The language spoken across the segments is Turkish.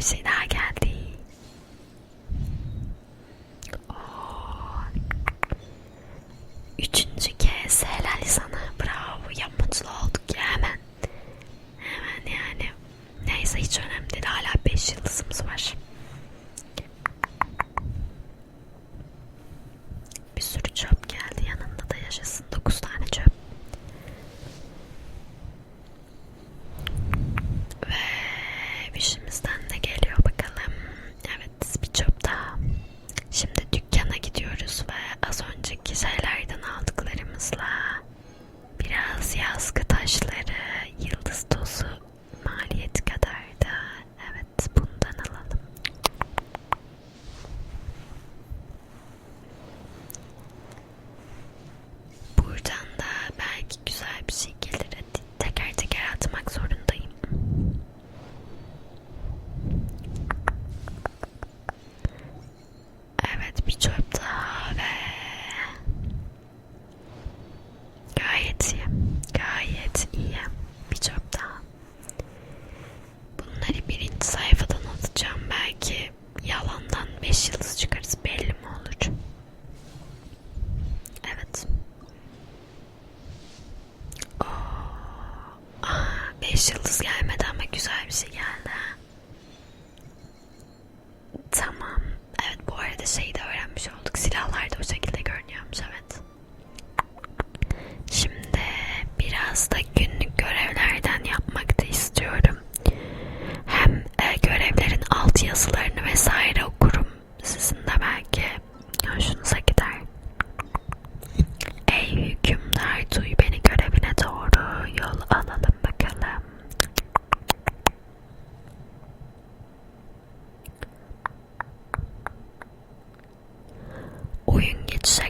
See that again. Biraz günlük görevlerden yapmak da istiyorum. Hem e, görevlerin alt yazılarını vesaire okurum. Sizin de belki hoşunuza gider. Ey hükümdar duy beni görevine doğru yol alalım bakalım. Oyun geçişe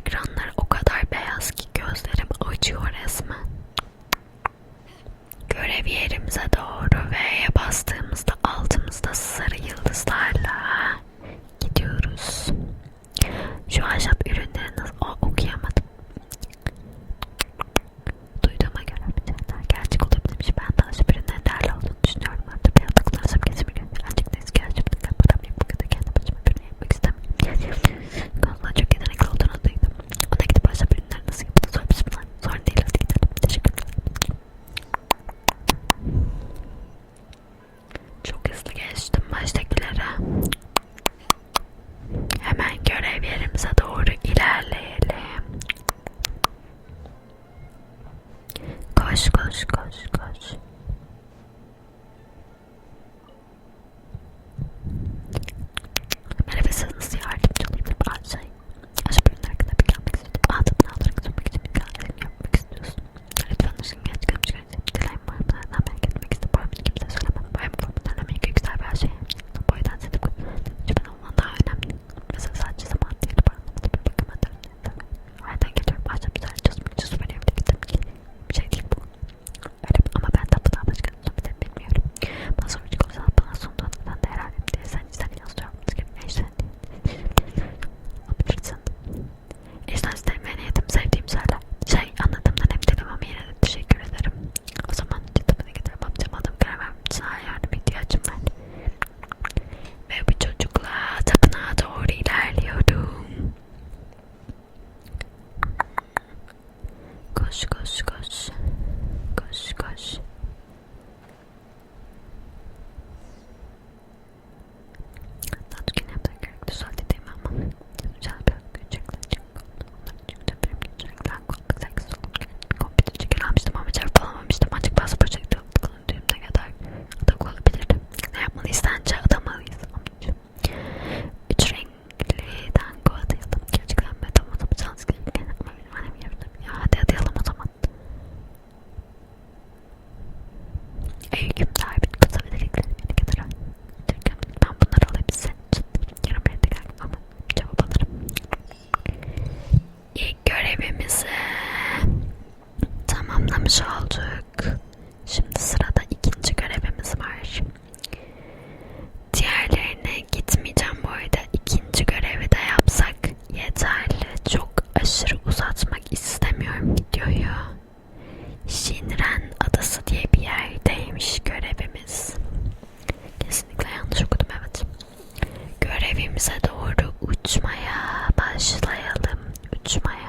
evimize doğru uçmaya başlayalım. Uçmaya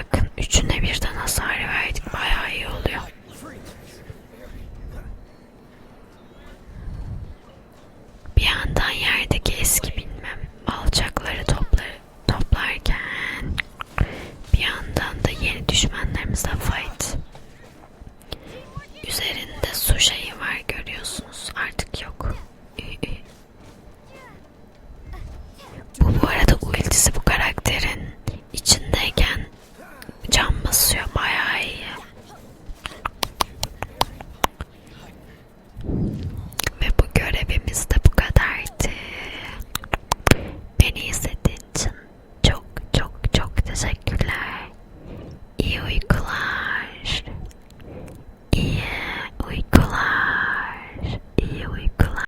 bakın. Üçüne birden hasar verdik. Bayağı iyi oluyor.